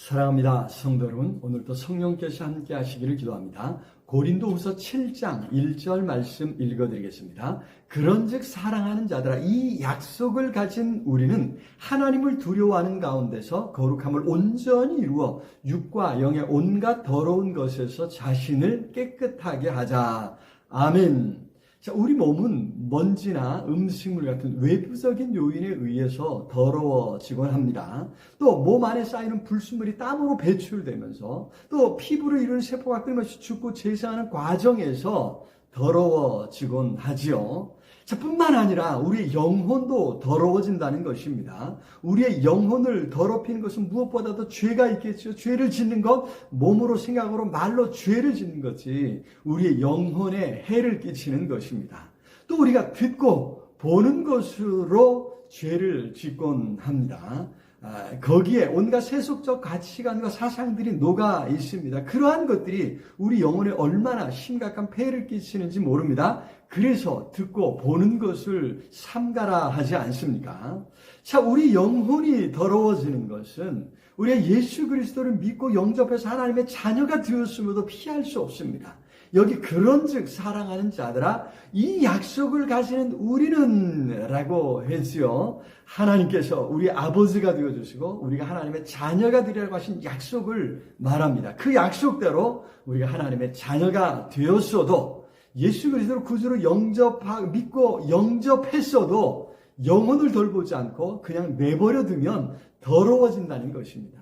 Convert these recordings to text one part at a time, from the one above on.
사랑합니다. 성도 여러분, 오늘도 성령께서 함께 하시기를 기도합니다. 고린도 후서 7장 1절 말씀 읽어 드리겠습니다. 그런 즉 사랑하는 자들아, 이 약속을 가진 우리는 하나님을 두려워하는 가운데서 거룩함을 온전히 이루어 육과 영의 온갖 더러운 것에서 자신을 깨끗하게 하자. 아멘. 자, 우리 몸은 먼지나 음식물 같은 외부적인 요인에 의해서 더러워지곤 합니다. 또 몸 안에 쌓이는 불순물이 땀으로 배출되면서 또 피부를 이루는 세포가 끊임없이 죽고 재생하는 과정에서 더러워지곤 하지요. 자, 뿐만 아니라 우리의 영혼도 더러워진다는 것입니다. 우리의 영혼을 더럽히는 것은 무엇보다도 죄가 있겠죠. 죄를 짓는 것, 몸으로 생각으로 말로 죄를 짓는 것이 우리의 영혼에 해를 끼치는 것입니다. 또 우리가 듣고 보는 것으로 죄를 짓곤 합니다. 아, 거기에 온갖 세속적 가치관과 사상들이 녹아 있습니다. 그러한 것들이 우리 영혼에 얼마나 심각한 폐해를 끼치는지 모릅니다. 그래서 듣고 보는 것을 삼가라 하지 않습니까? 자, 우리 영혼이 더러워지는 것은 우리가 예수 그리스도를 믿고 영접해서 하나님의 자녀가 되었음에도 피할 수 없습니다. 여기 그런즉 사랑하는 자들아 이 약속을 가지는 우리는 라고 했지요. 하나님께서 우리 아버지가 되어 주시고 우리가 하나님의 자녀가 되리라고 하신 약속을 말합니다. 그 약속대로 우리가 하나님의 자녀가 되었어도 예수 그리스도를 구주로 영접하 믿고 영접했어도 영혼을 돌보지 않고 그냥 내버려 두면 더러워진다는 것입니다.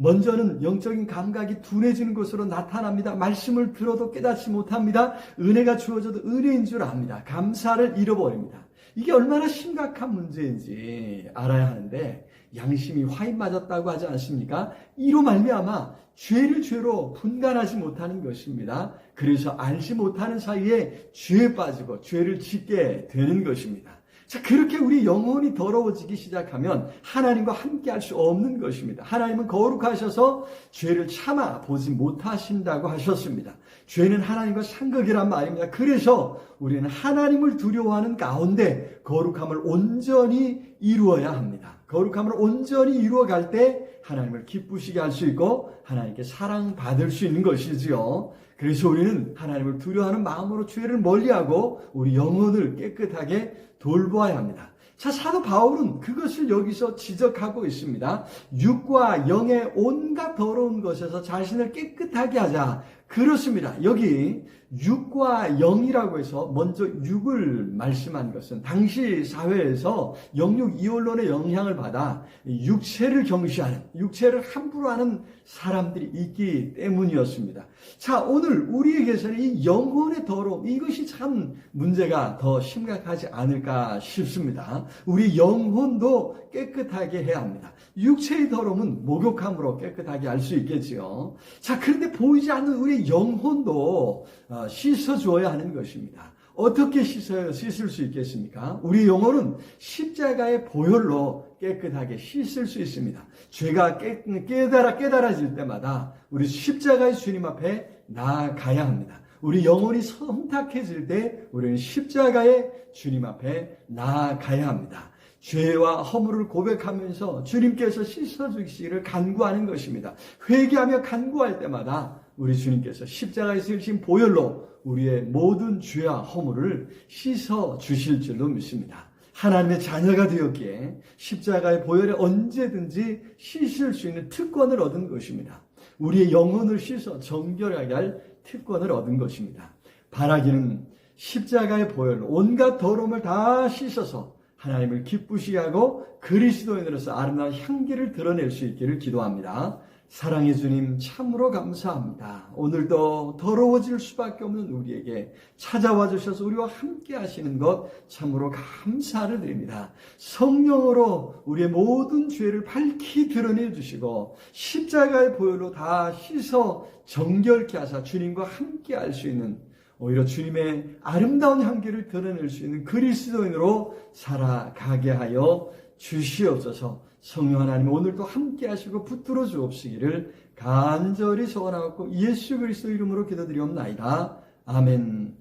먼저는 영적인 감각이 둔해지는 것으로 나타납니다. 말씀을 들어도 깨닫지 못합니다. 은혜가 주어져도 은혜인 줄 압니다. 감사를 잃어버립니다. 이게 얼마나 심각한 문제인지 알아야 하는데 양심이 화인 맞았다고 하지 않습니까? 이로 말미암아 죄를 죄로 분간하지 못하는 것입니다. 그래서 알지 못하는 사이에 죄에 빠지고 죄를 짓게 되는 것입니다. 자, 그렇게 우리 영혼이 더러워지기 시작하면 하나님과 함께 할 수 없는 것입니다. 하나님은 거룩하셔서 죄를 참아 보지 못하신다고 하셨습니다. 죄는 하나님과 상극이란 말입니다. 그래서 우리는 하나님을 두려워하는 가운데 거룩함을 온전히 이루어야 합니다. 거룩함을 온전히 이루어갈 때 하나님을 기쁘시게 할 수 있고 하나님께 사랑받을 수 있는 것이지요. 그래서 우리는 하나님을 두려워하는 마음으로 죄를 멀리하고 우리 영혼을 깨끗하게 돌보아야 합니다. 자, 사도 바울은 그것을 여기서 지적하고 있습니다. 육과 영의 온갖 더러운 것에서 자신을 깨끗하게 하자. 그렇습니다. 여기 육과 영이라고 해서 먼저 육을 말씀한 것은 당시 사회에서 영육 이혼론의 영향을 받아 육체를 경시하는, 육체를 함부로 하는 사람들이 있기 때문이었습니다. 자, 오늘 우리에게서는 이 영혼의 더러움, 이것이 참 문제가 더 심각하지 않을까 싶습니다. 우리 영혼도 깨끗하게 해야 합니다. 육체의 더러움은 목욕함으로 깨끗하게 할수 있겠지요. 자, 그런데 보이지 않는 우리 영혼도 어, 씻어줘야 하는 것입니다. 어떻게 씻어야 씻을 수 있겠습니까? 우리 영혼은 십자가의 보혈로 깨끗하게 씻을 수 있습니다. 죄가 깨, 깨달아 깨달아질 때마다 우리 십자가의 주님 앞에 나아가야 합니다. 우리 영혼이 성탁해질 때 우리는 십자가의 주님 앞에 나아가야 합니다. 죄와 허물을 고백하면서 주님께서 씻어주시기를 간구하는 것입니다. 회개하며 간구할 때마다 우리 주님께서 십자가에 쓰신 보혈로 우리의 모든 죄와 허물을 씻어 주실 줄로 믿습니다. 하나님의 자녀가 되었기에 십자가의 보혈에 언제든지 씻을 수 있는 특권을 얻은 것입니다. 우리의 영혼을 씻어 정결하게 할 특권을 얻은 것입니다. 바라기는 십자가의 보혈로 온갖 더러움을 다 씻어서 하나님을 기쁘시게 하고 그리스도인으로서 아름다운 향기를 드러낼 수 있기를 기도합니다. 사랑의 주님 참으로 감사합니다. 오늘도 더러워질 수밖에 없는 우리에게 찾아와 주셔서 우리와 함께 하시는 것 참으로 감사를 드립니다. 성령으로 우리의 모든 죄를 밝히 드러내 주시고 십자가의 보혈로 다 씻어 정결케 하사 주님과 함께 할 수 있는 오히려 주님의 아름다운 향기를 드러낼 수 있는 그리스도인으로 살아가게 하여 주시옵소서 성령 하나님 오늘도 함께 하시고 붙들어 주옵시기를 간절히 소원하고 예수 그리스도 이름으로 기도드리옵나이다. 아멘.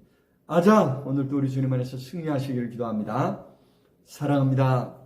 아자 오늘도 우리 주님 안에서 승리하시기를 기도합니다. 사랑합니다.